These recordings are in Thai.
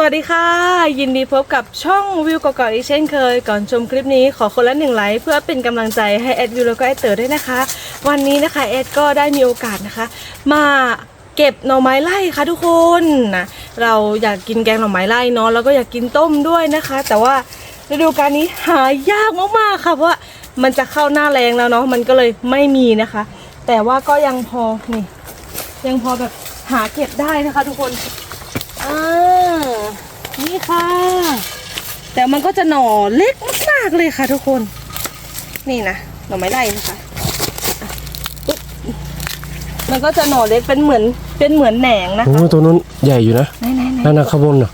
สวัสดีค่ะ ยินดีพบกับช่องวิวเก่าๆอีกเช่นเคย ก่อนชมคลิปนี้ขอคนละหนึ่งไลค์เพื่อเป็นกำลังใจให้แอดวิวแล้วก็แอดเต๋อด้วยนะคะ วันนี้นะคะแอดก็ได้มีโอกาสนะคะ มาเก็บหน่อไม้ไล่ค่ะทุกคนนะเราอยากกินแกงหน่อไม้ไล่เนาะแล้วก็อยากกินต้มด้วยนะคะ แต่ว่าฤดูกาลนี้หายากมากๆค่ะเพราะว่ามันจะเข้าหน้าแรงแล้วเนาะมันก็เลยไม่มีนะคะ แต่ว่าก็ยังพอนี่ยังพอแบบหาเก็บได้นะคะ ทุกคน อ่านี่ค่ะ แต่มันก็จะหน่อเล็กมากๆเลยค่ะ ทุกคน นี่นะหน่อไม้ไล่นะคะอะอุ๊ยมันก็จะหน่อเล็กเป็นเหมือนเป็นเหมือนแหนงนะโอ้คะตัวนู้นใหญ่อยู่นะไหนไหนไหนนั่นนะข้างบนน่ะ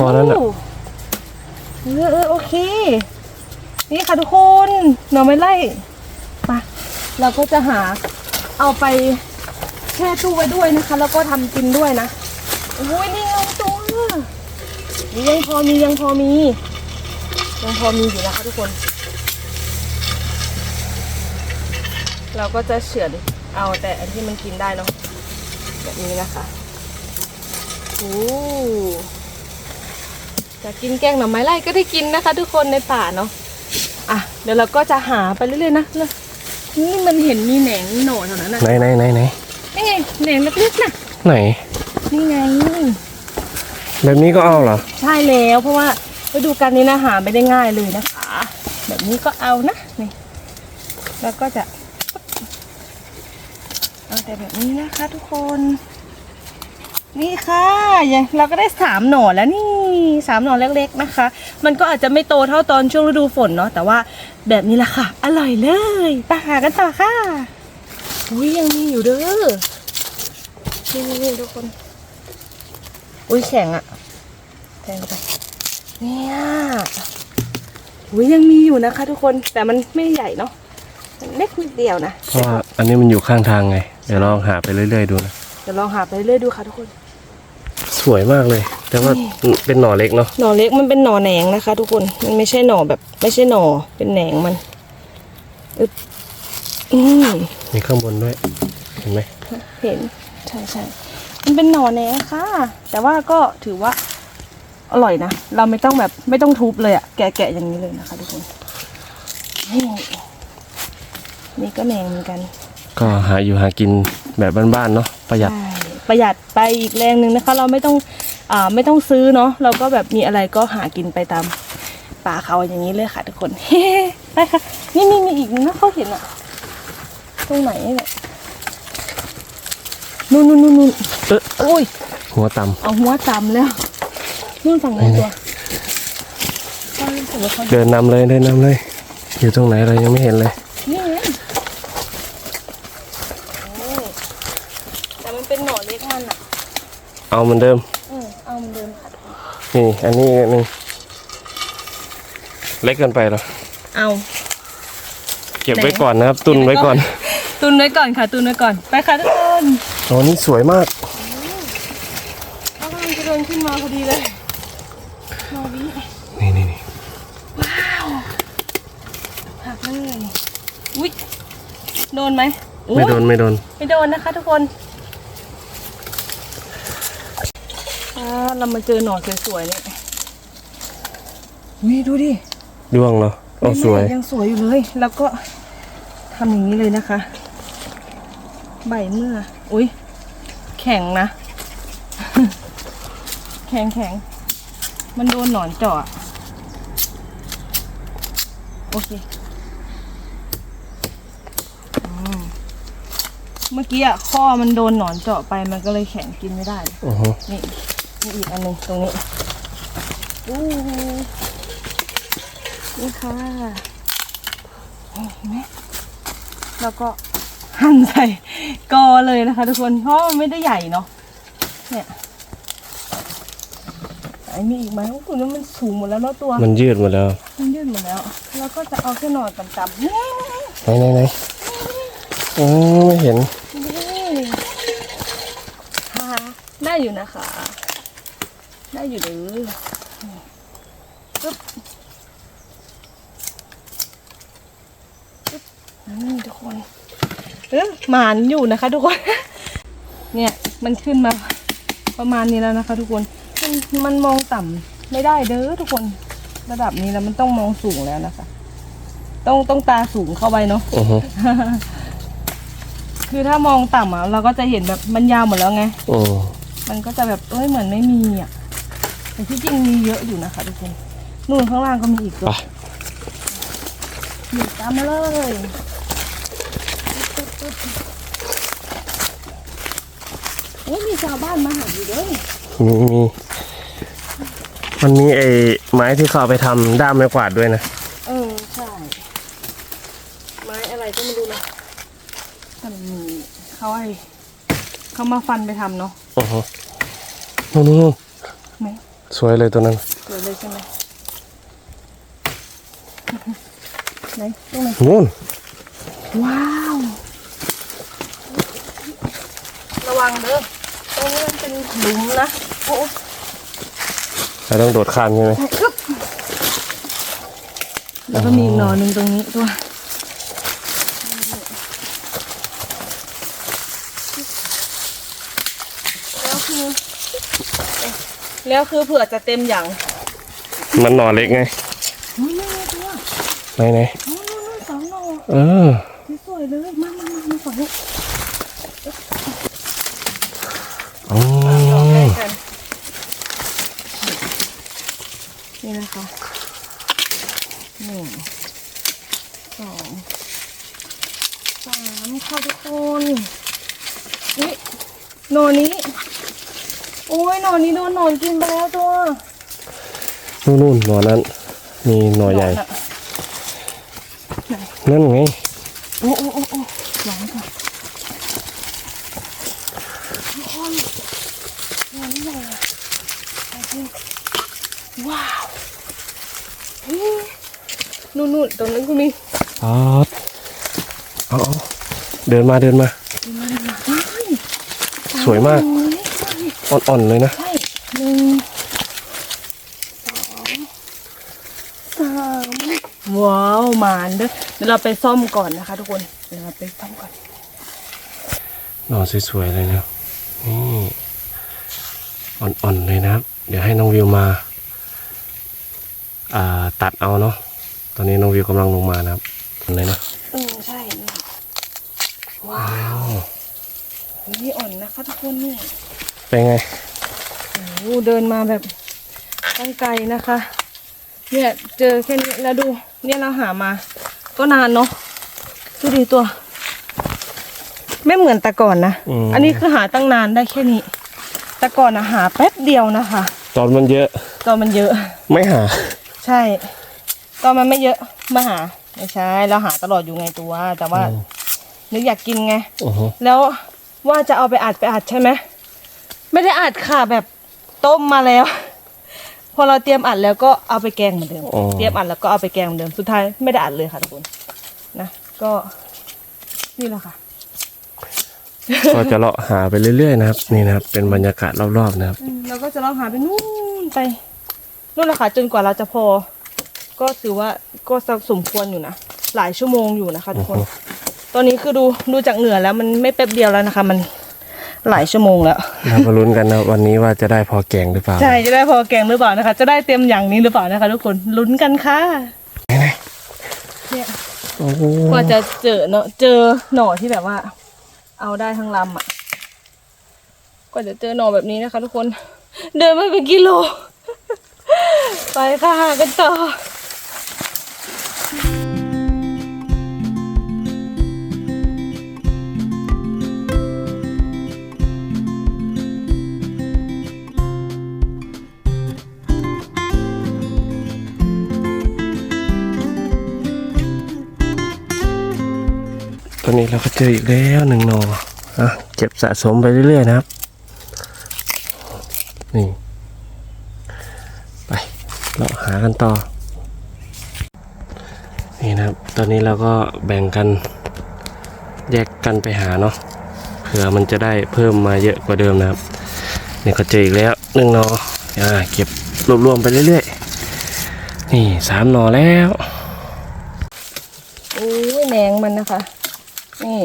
ก่อนนั้นน่ะ โเออเออโอเค นี่ค่ะทุกคนหน่อไม้ไล่มาเราก็จะหาเอาไปแช่ตู้ไว้ด้วยนะคะ แล้วก็ทำกินด้วยนะ โอ้ยนี่ไงตัวนี่ยังพอมียังพอมียังพอมีอยู่นะคะทุกคน เราก็จะเฉือนเอาแต่อันที่มันกินได้เนาะแบบนี้นะคะโอ้จะกินแกงหน่อไม้ไล่ก็ได้กินนะคะ ทุกคนในป่าเนาะอะเดี๋ยวเราก็จะหาไปเรื่อยๆนะเลยนี่มันเห็นมีแหนงมีโหนแถวนั้นนะไหนไหนไหนไหนนี่ไงแหนงเล็กๆน่ะไหน นี่ไง แบบนี้ก็เอาเหรอ ใช่แล้วเพราะว่าฤดูกาลนี้นะหาไม่ได้ง่ายเลยนะคะ แบบนี้ก็เอานะนี่แล้วก็จะเอาแต่แบบนี้นะคะทุกคน นี่ค่ะอย่างเราก็ได้สามหน่อแล้วนี่สามหน่อเล็ก ๆนะคะ มันก็อาจจะไม่โตเท่าตอนช่วงฤดูฝนเนาะแต่ว่าแบบนี้แหละค่ะ อร่อยเลยไปหากันต่อค่ะอุ้ยยังมีอยู่เด้อนี่นี่ๆๆทุกคน อุ้ยแข็งอะแทงเข้าไป เนี่ยอุ้ยยังมีอยู่นะคะ ทุกคนแต่มันไม่ใหญ่เนาะมันเล็กนิดเดียวนะเพราะว่าอันนี้มันอยู่ข้างทางไง เดี๋ยวลองหาไปเรื่อยๆดูนะ เดี๋ยวลองหาไปเรื่อยดูค่ะทุกคน สวยมากเลย แต่ว่าเป็นหน่อเล็กเนาะหน่อเล็กมันเป็นหน่อแหนงนะคะ ทุกคนมันไม่ใช่หน่อแบบ ไม่ใช่หน่อเป็นแหนงมันอึ๊บอืมมีข้างบนด้วย เห็นไหมเห็นใช่ใช่ มันเป็นหน่อแหนงค่ะ แต่ว่าก็ถือว่าอร่อยนะ เราไม่ต้องแบบไม่ต้องทุบเลยอะแกะๆอย่างนี้เลยนะคะทุกคน นี่นี่ก็แหนงเหมือนกัน ก็หาอยู่หากินแบบบ้านๆเนาะประหยัด ใช่ประหยัดไปอีกแรงหนึ่งนะคะ เราไม่ต้องอ่าไม่ต้องซื้อเนาะเราก็แบบมีอะไรก็หากินไปตามป่าเขาอย่างนี้เลยค่ะทุกคน เฮ้ไปค่ะ นี่นี่มีอีกนะเขาเห็นอะตรงไหนเนี่ย นู่นนู่นนู่นนู่นเอ๊ะโอ้ย หัวต่เอาหัวตำแล้วนู่นฝั่งนู้นตัวเอาผมว่าเขาำเดินนำเลยเดินนำเลย อยู่ตรงไหนเรายังไม่เห็นเลยนี่ไงโอ้แต่มันเป็นหน่อเล็กมันอะเอาเหมือนเดิมเออเอาเหมือนเดิมค่ะนี่อันนี้หนึ่งเล็กเกินไปเหรอเอาเก็บไว้ก่อนนะครับ ตุนไว้ก่อน ตุนไว้ก่อนค่ะ ตุนไว้ก่อนไปค่ะทุกคน อ๋อนี่สวยมากเขากำลังจะเดินขึ้นมาพอดีเลยนอวินี่นี่นี่หักเลยอุ๊ยโดนไหมอุ๊ยไม่โดนไม่โดน ไม่โดนนะคะทุกคนอ่าเรามาเจอหน่อสวยๆเนี่ยวิดูดิด้วงเหรอโอ้สวย ยังสวยอยู่เลย แล้วก็ทำอย่างนี้เลยนะคะ ใบเมื่อ อุ้ยแข็งนะ แข็งแข็งมันโดนหนอนเจาะโอเคอืมเมื่อกี้อะข้อมันโดนหนอนเจาะไปมันก็เลยแข็งกินไม่ได้อือฮึนี่นี่อีกอันหนึ่งตรงนี้อู้หูนี่ค่ะนี่เห็นไหมแล้วก็ หั่นใส่กอเลยนะคะ ทุกคนเพราะมันไม่ได้ใหญ่เนาะเนี่ยไอ้มีอีกไหมโอ้โหนั่นมันสูงหมดแล้วเนาะตัวมันยืดหมดแล้วมันยืดหมดแล้วแล้วก็จะเอาแค่หนอนต่ำๆนี่ไหนไหนไหนอืมไม่เห็นนี่ฮ่าได้อยู่นะคะ ได้อยู่หรือปึ๊บปึ๊บนี่ทุกคน เออหมานอยู่นะคะ ทุกคน เนี่ยมันขึ้นมา ประมาณนี้แล้วนะคะ ทุกคนเอมันมันมองต่ำไม่ได้เด้อทุกคนระดับนี้แล้วมันต้องมองสูงแล้วนะคะ ต้องต้องตาสูงเข้าไปเนาะอือฮึคือถ้ามองต่ำอะเราก็จะเห็นแบบมันยาวหมดแล้วไงอืมมันก็จะแบบเอ้ยเหมือนไม่มีอะแต่ที่จริงมีเยอะอยู่นะคะทุกคนนู่นข้างล่างก็มีอีกตัวไปหยิบตามมาเลย เฮ้ยมีชาวบ้านมาหาอยู่เด้วยมีมีมันมีไอ้ไม้ที่เขาเอาไปทำด้ามไม้กวาดด้วยนะ เออ ใช่ ไม้อะไรก็ไม่รู้นะแต่มันมีเขาไอ้เขามาฟันไปทำเนาะอือฮึนู่นนู่นนู่นไหมสวยเลยตัวนั้น เกิดเลยใช่ไหมไหนตรงไหนนู่นว้าว ระวังเด้อตรงนี้มันเป็นหลุมนะโอ้เราต้องโดดข้ามใช่ไหมอึ๊บแล้วก็มีอีกหน่อหนึ่งตรงนี้ตัวแล้วคือ แล้วคือเผื่อจะเต็มอย่างมันหน่อเล็กไงอุ้ยนี่ไงตัวไหนไหนนู่นนู่นนู่นสองหน่อเออสวยๆเลยมามามามาฝั่งนี้ อ๋อ เอาใกล้กันนี่นะคะ หนึ่งสองสามค่ะทุกคนนี่หนอนนี้ โอ้ยหนอนนี้โดนหนอนกินไปแล้วตัวนู่นนู่นหน่อนั้น มีหน่อใหญ่นอนอะนั่นไง โอ้โอ้โอ้โอ้หวานค่ะทุกคนหนอนนี่ใหญ่อะเอาสิว้าวเฮ้ย นู่นๆตรงนั้นก็มีอ๋อเอาเอาเดินมาเดินมา สวยมาก อ่อนๆเลยนะใช่หนึ่งสองสามว้าวหมานเด้อเดี๋ยวเราไปซ่อมก่อนนะคะ ทุกคนเดี๋ยวเราไปซ่อมก่อนหน่อสวยๆเลยนะนี่อ่อนๆเลยนะครับ เดี๋ยวให้น้องวิวมา อ่าตัดเอาเนาะ ตอนนี้น้องวิวกำลังลงมานะครับเลยนะเออใช่นี่ว้าวนี่อ่อนนะคะทุกคนนี่เป็นไงโอ้โหเดินมาแบบตั้งไกลนะคะ เนี่ยเจอแค่นี้แล้วดู เนี่ยเราหามา ก็นานเนาะดูดีตัว ไม่เหมือนแต่ก่อนนะอืมอันนี้คือหาตั้งนานได้แค่นี้ แต่ก่อนนะหาแป๊บเดียวนะคะ ตอนมันเยอะ ตอนมันเยอะ ไม่หา ใช่ ตอนมันไม่เยอะมาหา ไม่ใช่เราหาตลอดอยู่ไงตัว แต่ว่าอืมนึกอยากกินไง อือฮึแล้วว่าจะเอาไปอัดไปอัดใช่ไหมไม่ได้อัดค่ะแบบต้มมาแล้ว พอเราเตรียมอัดแล้วก็เอาไปแกงเหมือนเดิม อ๋อ เตรียมอัดแล้วก็เอาไปแกงเหมือนเดิมสุดท้ายไม่ได้อัดเลยค่ะทุกคนนะก็นี่แหละค่ะ ก็จะเลาะหาไปเรื่อยๆนะครับ นี่นะครับ เป็นบรรยากาศรอบๆนะครับ อืมเราก็จะลองหาไปนู่นไปนู่นแหละค่ะจนกว่าเราจะพอ ก็ถือว่าก็สมควรอยู่นะ หลายชั่วโมงอยู่นะคะทุกคนอือฮึตอนนี้คือดูดูจากเหนือแล้วมันไม่แป๊บเดียวแล้วนะคะ มันหลายชั่วโมงแล้วเรามาลุ้นกันนะวันนี้ว่าจะได้พอแกงหรือเปล่า ใช่จะได้พอแกงหรือเปล่านะคะ จะได้เต็มอย่างนี้หรือเปล่านะคะ ทุกคนลุ้นกันค่ะเนี่ยโอ้โหกว่าจะเจอเนาะเจอหน่อที่แบบว่า เอาได้ทั้งลำอะกว่าจะเจอหน่อแบบนี้นะคะ ทุกคน เดินมาเป็นกิโล ไปค่ะหากันต่อ อนนี้เราก็เจออีกแล้วหนึ่งหนออะเก็บสะสมไปเรื่อยๆนะครับ นี่ไปเราหากันต่อ นี่นะครับ ตอนนี้เราก็แบ่งกันแยกกันไปหาเนาะเผื่อมันจะได้เพิ่มมาเยอะกว่าเดิมนะครับนี่ก็เจออีกแล้วหนึ่งหนออ่าเก็บรวบรวมไปเรื่อยๆ นี่สามหนอแล้วโอ้ยแหนงมันนะคะ นี่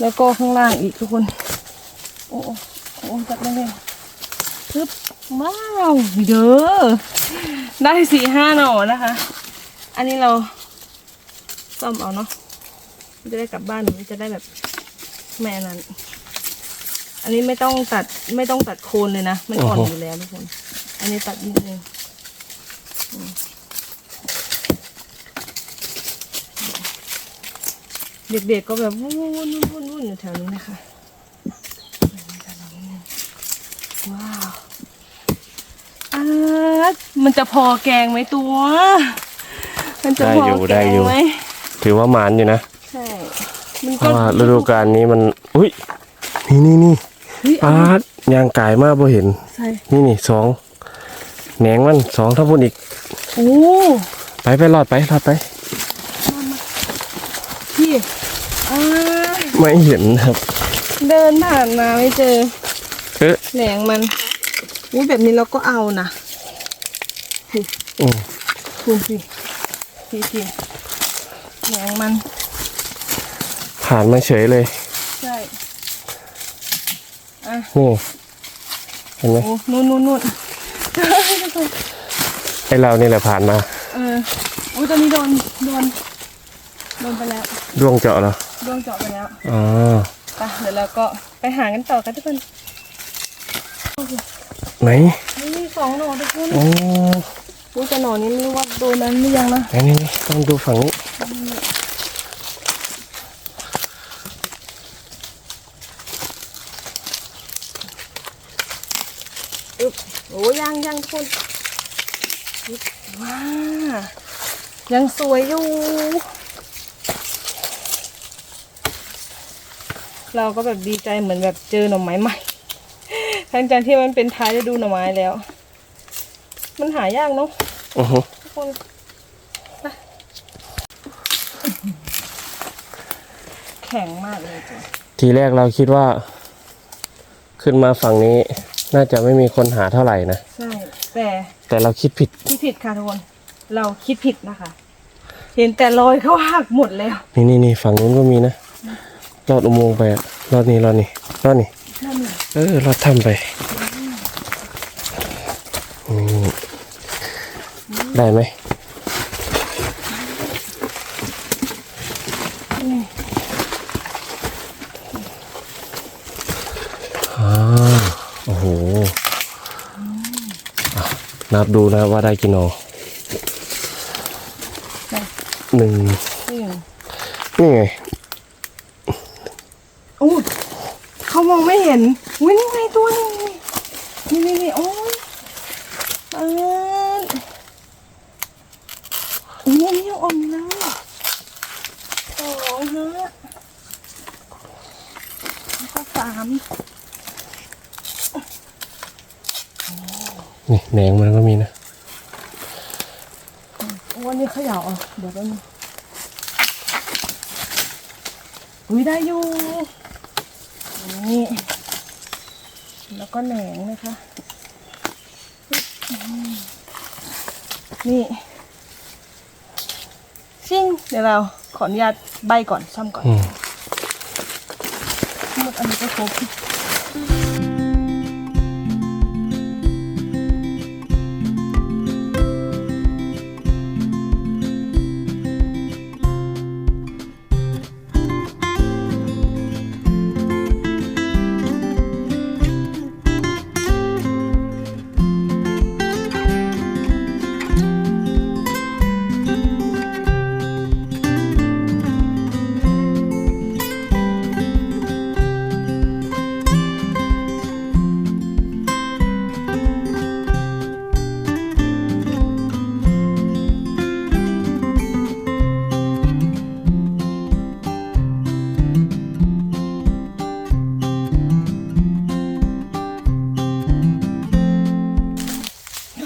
แล้วก็ข้างล่างอีกทุกคน โอ้โอ้จับได้เลยปึ๊บว้าวเด้อได้สี่ห้าหน่อนะคะ อันนี้เราซ่อมเอาเนาะจะได้กลับบ้านหนูจะได้แบบแม่นั้น อันนี้ไม่ต้องตัดไม่ต้องตัดโคนเลยนะ มันอ่อนอยู่แล้วทุกคน อันนี้ตัดนิดนึงอืม เด็กๆก็แบบวุ่นวุ่นวุ่นวุ่นอยู่แถวนี้นะคะว้าวอาดมันจะพอแกงไหมตัว มันจะพอได้อยู่แกได้งอยู่ไหมถือว่าหมานอยู่นะใช่มันเพราะว่าฤดูกาลนี้มัน อุ้ยนี่นี่นี่เฮ้ยปาดยางกายมากพอเห็นใช่นี่นี่สองแหนงมันสองเท่าพุ่นอีกโอ้ไปไปรอดไปรอดไปพี่อ่า ไม่เห็นครับ เดินผ่านมาไม่เจอเอ๊ะแหนงมันอุ้ยแบบนี้เราก็เอานะอืมคุณสิพี่พี่แหนงมัน ผ่านมาเฉยเลย ใช่อะนี่เห็นไหมโอ้นู่นนู่นนู่นไอเรานี่แหละผ่านมา เอออุ้ยตอนนี้โดนโดนโดนไปแล้วดวงเจาะเหรอ โดนเจาะไปแล้วอ๋อไปเดี๋ยวเราก็ไปหากันต่อกันทุกคนไหนนี่มีสองหน่อทุกคนโอ้อุ้ยแต่หน่อนี้ไม่รู้ว่าโดนนั้นหรือยังนะไหนนี่นี่ต้องดูฝั่งนี้อึ๊บโอ้ยังยังทุกคนอึ๊บว้ายังสวยอยู่ เราก็แบบดีใจเหมือนแบบเจอหน่อไม้ใหม่ทั้งจากที่มันเป็นท้ายฤดูหน่อไม้แล้ว มันหายากเนาะอือฮึทุกคนนะแข็งมากเลยจ้ะทีแรกเราคิดว่า ขึ้นมาฝั่งนี้ น่าจะไม่มีคนหาเท่าไหร่นะใช่แต่แต่เราคิดผิดคิดผิดค่ะทุกคนเราคิดผิดนะคะ เห็นแต่รอยเขาหักหมดแล้ว นี่นี่นี่ฝั่งนู้นก็มีนะ ลอดอุโมงค์ไปอะลอดนี้ลอดนี้ลอดนี้นั่นน่ะเออลอดถ้ำไปอืมได้ไหมอ่าโอ้โหอะนับดูนะว่าได้กี่หนอได้หนึ่งนี่นี่ไง โอ้ เขามองไม่เห็นอุ้ยนี่ไงตัวนี้นี่นี่นี่โอ้ยเอออุ้ยอันนี่ยังอ่อนอยู่เลยสองฮะแล้วก็สามนี่แหนงมันก็มีนะโอ้อันนี้เขย่าอะเดี๋ยวแป๊บนึงอุ้ยได้อยู่นี่ แล้วก็แหนงนะคะ นี่ชิ่งเดี๋ยวเราขออนุญาตใบก่อนซ่อมก่อนอืมหมดอันนี้ก็ครบ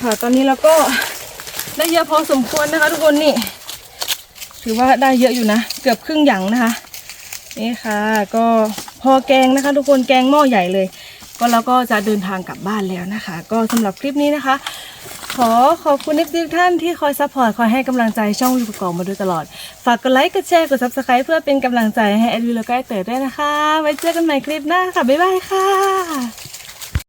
ค่ะ ตอนนี้เราก็ได้เยอะพอสมควรนะคะ ทุกคนนี่ถือว่าได้เยอะอยู่นะ เกือบครึ่งหยังนะคะ นี่ค่ะ ก็พอแกงนะคะ ทุกคนแกงหม้อใหญ่เลย ก็เราก็จะเดินทางกลับบ้านแล้วนะคะ ก็สำหรับคลิปนี้นะคะ ขอขอบคุณทุกท่านที่คอยซัพพอร์ตคอยให้กำลังใจช่องวิวประกอบมาโดยตลอด ฝากกดไลค์กดแชร์กด subscribe เพื่อเป็นกำลังใจให้แอดวิวแล้วก็แอดเตอร์ด้วยนะคะ ไว้เจอกันใหม่คลิปหน้าค่ะบ๊ายบายค่ะ